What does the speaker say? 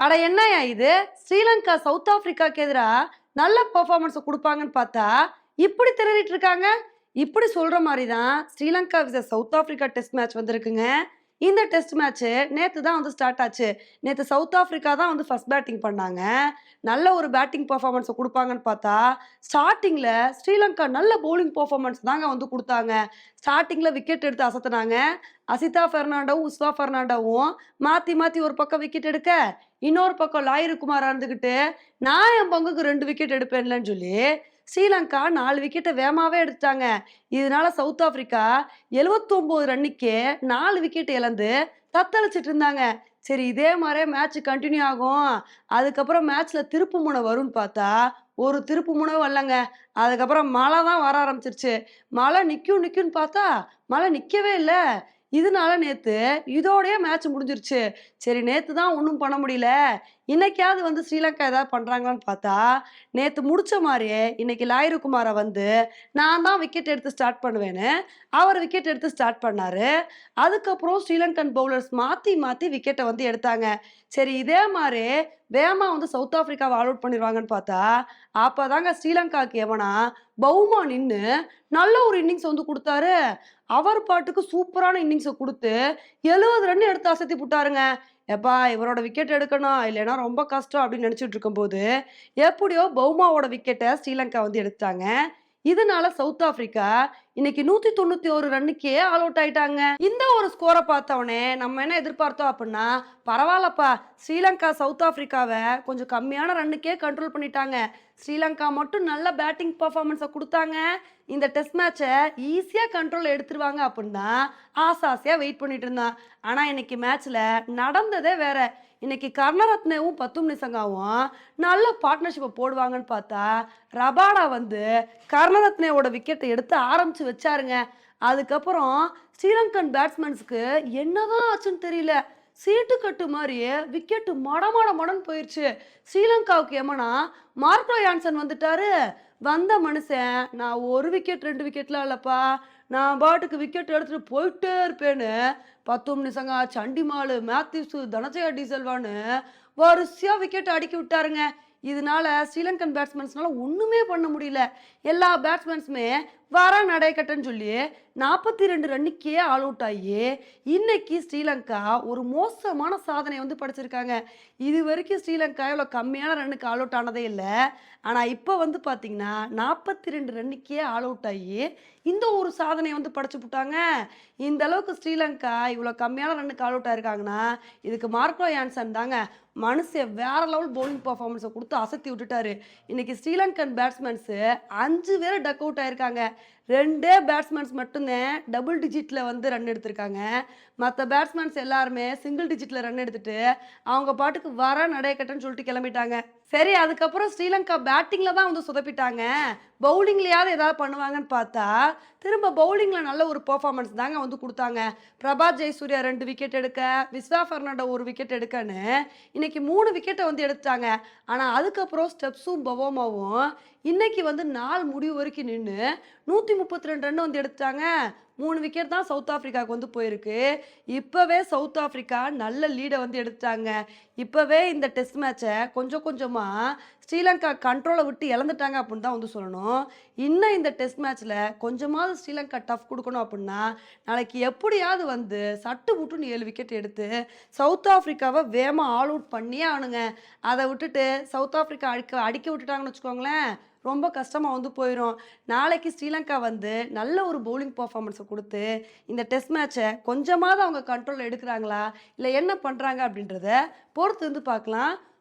அட என்னையா இது? ஸ்ரீலங்கா சவுத் ஆப்பிரிக்காக்கு எதிராக நல்ல பெர்ஃபார்மன்ஸ் கொடுப்பாங்கன்னு பார்த்தா இப்படி திரறிட்டு இருக்காங்க? இப்படி சொல்ற மாதிரி தான் ஸ்ரீலங்கா விச சவுத் ஆப்பிரிக்கா டெஸ்ட் மேட்ச் வந்திருக்குங்க. இந்த டெஸ்ட் மேட்ச்சு நேற்று தான் வந்து ஸ்டார்ட் ஆச்சு. நேற்று சவுத் ஆஃப்ரிக்கா தான் வந்து ஃபர்ஸ்ட் பேட்டிங் பண்ணாங்க. நல்ல ஒரு பேட்டிங் பர்ஃபார்மன்ஸை கொடுப்பாங்கன்னு பார்த்தா ஸ்டார்டிங்கில் ஸ்ரீலங்கா நல்ல போலிங் பர்ஃபார்மன்ஸ் தாங்க வந்து கொடுத்தாங்க. ஸ்டார்டிங்கில் விக்கெட் எடுத்து அசத்துனாங்க. அசிதா ஃபெர்னாண்டோவும் உஸ்வா ஃபெர்னாண்டோவும் மாற்றி மாற்றி ஒரு பக்கம் விக்கெட் எடுக்க இன்னொரு பக்கம் லாயிரு குமார் இருந்துக்கிட்டு நான் என் பங்குக்கு ரெண்டு விக்கெட் எடுப்பேன்லன்னு சொல்லி ஸ்ரீலங்கா நாலு விக்கெட்டை வேகமாகவே எடுத்துட்டாங்க. இதனால சவுத் ஆப்பிரிக்கா 79 ரன்னுக்கே நாலு விக்கெட் இழந்து தத்தளிச்சிட்டு இருந்தாங்க. சரி இதே மாதிரியே மேட்ச் கண்டினியூ ஆகும். அதுக்கப்புறம் மேட்ச்ல திருப்பு முனை வரும்னு பார்த்தா ஒரு திருப்பு முனை வரலங்க. அதுக்கப்புறம் மழை தான் வர ஆரம்பிச்சிருச்சு. மழை நிற்கும் நிற்கும்னு பார்த்தா மழை நிற்கவே இல்லை. இதனால நேத்து இதோடய மேட்ச் முடிஞ்சிருச்சு. சரி நேத்து தான் ஒன்றும் பண்ண முடியல. இன்னைக்காவது வந்து ஸ்ரீலங்கா ஏதாவது பண்ணுறாங்களான்னு பார்த்தா நேத்து முடிச்ச மாதிரியே இன்னைக்கு லாயிரு குமாரை வந்து நான் தான் விக்கெட் எடுத்து ஸ்டார்ட் பண்ணுவேன்னு அவர் விக்கெட் எடுத்து ஸ்டார்ட் பண்ணாரு. அதுக்கப்புறம் ஸ்ரீலங்கன் பவுலர்ஸ் மாற்றி மாற்றி விக்கெட்டை வந்து எடுத்தாங்க. சரி இதே மாதிரி வேமா வந்து சவுத் ஆப்பிரிக்காவை ஆல் அவுட் பண்ணிடுவாங்கன்னு பார்த்தா அப்போ தாங்க ஸ்ரீலங்காவுக்கு எவனா பவுமா நின்று நல்ல ஒரு இன்னிங்ஸ் வந்து கொடுத்தாரு. அவர் பாட்டுக்கு சூப்பரான இன்னிங்ஸை கொடுத்து எழுபது ரன் எடுத்து அசத்தி விட்டாருங்க எப்பா இவரோட விக்கெட் எடுக்கணும்? இல்லைன்னா ரொம்ப கஷ்டம் அப்படின்னு நினச்சிட்டு இருக்கும்போது எப்படியோ பவுமாவோட விக்கெட்டை ஸ்ரீலங்கா வந்து எடுத்தாங்க இதனால சவுத் ஆப்பிரிக்கா இன்னைக்கு நூத்தி தொண்ணூத்தி ஒரு ரன்னுக்கே ஆல் அவுட் ஆயிட்டாங்க. இந்த ஒரு ஸ்கோரை பார்த்தவொடனே நம்ம என்ன எதிர்பார்த்தோம் அப்படின்னா பரவாயில்லப்பா ஸ்ரீலங்கா சவுத் ஆப்பிரிக்காவை கொஞ்சம் கம்மியான ரன்னுக்கே கண்ட்ரோல் பண்ணிட்டாங்க. ஸ்ரீலங்கா மட்டும் நல்ல பேட்டிங் பர்ஃபார்மன்ஸை கொடுத்தாங்க. இந்த டெஸ்ட் மேட்சை ஈஸியாக கண்ட்ரோல் எடுத்துருவாங்க அப்படின்னா ஆசை ஆசையாக வெயிட் பண்ணிட்டு இருந்தான். ஆனால் இன்னைக்கு மேட்ச்சில் நடந்ததே வேற. இன்னைக்கு கர்ணரத்னேவும் பத்தும் நிசங்காவும் நல்ல பார்ட்னர்ஷிப்பை போடுவாங்கன்னு பார்த்தா ரபாடா வந்து கர்ணரத்னையோட விக்கெட்டை எடுத்து ஆரம்பிச்சு வச்சாருங்க. அதுக்கப்புறம் ஸ்ரீலங்கன் பேட்ஸ்மேன்ஸ்க்கு என்னதான் ஆச்சுன்னு தெரியல. சீட்டு கட்டு மாதிரியே விக்கெட்டு மட மட மடன்னு போயிடுச்சு ஸ்ரீலங்காவுக்கு எமனா மார்க்லோ யான்சன் வந்துட்டாரு. வந்த மனுஷன் நான் ஒரு விக்கெட் ரெண்டு விக்கெட்லாம் இல்லைப்பா. நான் பாட்டுக்கு விக்கெட் எடுத்துட்டு போயிட்டே இருப்பேன்னு. பத்தும் நிசங்கா சண்டிமாலு மேத்யூஸு தனஜயா டீசல்வான்னு வரிசையாக விக்கெட் அடுக்கி விட்டாருங்க. இதனால ஸ்ரீலங்கன் பேட்ஸ்மேன்ஸ்னால ஒன்றுமே பண்ண முடியல. எல்லா பேட்ஸ்மேன்ஸுமே வர நடைக்கட்டன்னு சொல்லி நாற்பத்தி ரெண்டு ரன்னுக்கே ஆல் அவுட் ஆகி இன்னைக்கு ஸ்ரீலங்கா ஒரு மோசமான சாதனை வந்து படைச்சிருக்காங்க. இது வரைக்கும் ஸ்ரீலங்கா இவ்வளோ கம்மியான ரன்னுக்கு ஆல் அவுட் ஆனதே இல்லை. ஆனால் இப்போ வந்து பார்த்தீங்கன்னா நாற்பத்தி ரெண்டு ரன்னுக்கே ஆல் அவுட் ஆகி இந்த ஒரு சாதனையை வந்து படைச்சு விட்டாங்க இந்த அளவுக்கு ஸ்ரீலங்கா இவ்வளோ கம்மியான ரன்னுக்கு ஆல் அவுட் ஆயிருக்காங்கன்னா இதுக்கு மார்க்கோ யான்சன் தாங்க மனுஷன் வேற லெவல் பவுலிங் பர்ஃபார்மன்ஸை கொடுத்து அசத்தி விட்டுட்டாரு. இன்னைக்கு ஸ்ரீலங்கன் பேட்ஸ்மேன்ஸு அஞ்சு பேர் டக் அவுட் ஆயிருக்காங்க. ரெண்டே பேட்ஸ்மேன்ஸ் மட்டும்தான் டபுள் டிஜிட்டில் வந்து ரன் எடுத்திருக்காங்க. மற்ற பேட்ஸ்மேன்ஸ் எல்லாருமே சிங்கிள் டிஜிட்டில் ரன் எடுத்துட்டு அவங்க பாட்டுக்கு வர நடையக்கட்டன்னு சொல்லிட்டு கிளம்பிட்டாங்க. சரி அதுக்கப்புறம் ஸ்ரீலங்கா பேட்டிங்ல தான் வந்து சொதப்பிட்டாங்க. பவுலிங்லையாவது ஏதாவது பண்ணுவாங்கன்னு பார்த்தா திரும்ப பவுலிங்கில் நல்ல ஒரு பர்ஃபார்மன்ஸ் தாங்க வந்து கொடுத்தாங்க. பிரபாத் ஜெயசூர்யா ரெண்டு விக்கெட் எடுக்க விஸ்வா ஃபெர்னாண்டோ ஒரு விக்கெட் எடுக்கன்னு இன்னைக்கு மூணு விக்கெட்டை வந்து எடுத்தாங்க ஆனால் அதுக்கப்புறம் ஸ்டெப்ஸும் பவோமாவும் இன்னைக்கு வந்து நாள் முடிவு வரைக்கும் நின்று நூற்றி முப்பத்தி ரெண்டு ரன் வந்து எடுத்தாங்க மூணு விக்கெட் தான் சவுத் ஆஃப்ரிக்காவுக்கு வந்து போயிருக்கு. இப்போவே சவுத் ஆஃப்ரிக்கா நல்ல லீடை வந்து எடுத்தாங்க இப்போவே இந்த டெஸ்ட் மேட்சை கொஞ்சம் கொஞ்சமாக ஸ்ரீலங்கா கண்ட்ரோலை விட்டு இழந்துட்டாங்க அப்படின்னு தான் வந்து சொல்லணும். இன்னும் இந்த டெஸ்ட் மேட்ச்சில் கொஞ்சமாவது ஸ்ரீலங்கா டஃப் கொடுக்கணும் அப்படின்னா நாளைக்கு எப்படியாவது வந்து சட்டு புட்டுன்னு ஏழு விக்கெட் எடுத்து சவுத் ஆஃப்ரிக்காவை வேகமாக ஆல் அவுட் பண்ணியே ஆனுங்க அதை விட்டுட்டு சவுத் ஆஃப்ரிக்கா அடிக்க அடிக்க விட்டுட்டாங்கன்னு வச்சுக்கோங்களேன் ரொம்ப கஷ்டமாக வந்து போயிடும் நாளைக்கு ஸ்ரீலங்கா வந்து நல்ல ஒரு பவுலிங் பர்ஃபார்மன்ஸை கொடுத்து இந்த டெஸ்ட் மேட்சை கொஞ்சமாவது அவங்க கண்ட்ரோலில் எடுக்கிறாங்களா? இல்லை என்ன பண்ணுறாங்க அப்படின்றத பொறுத்து வந்து பார்க்கலாம்.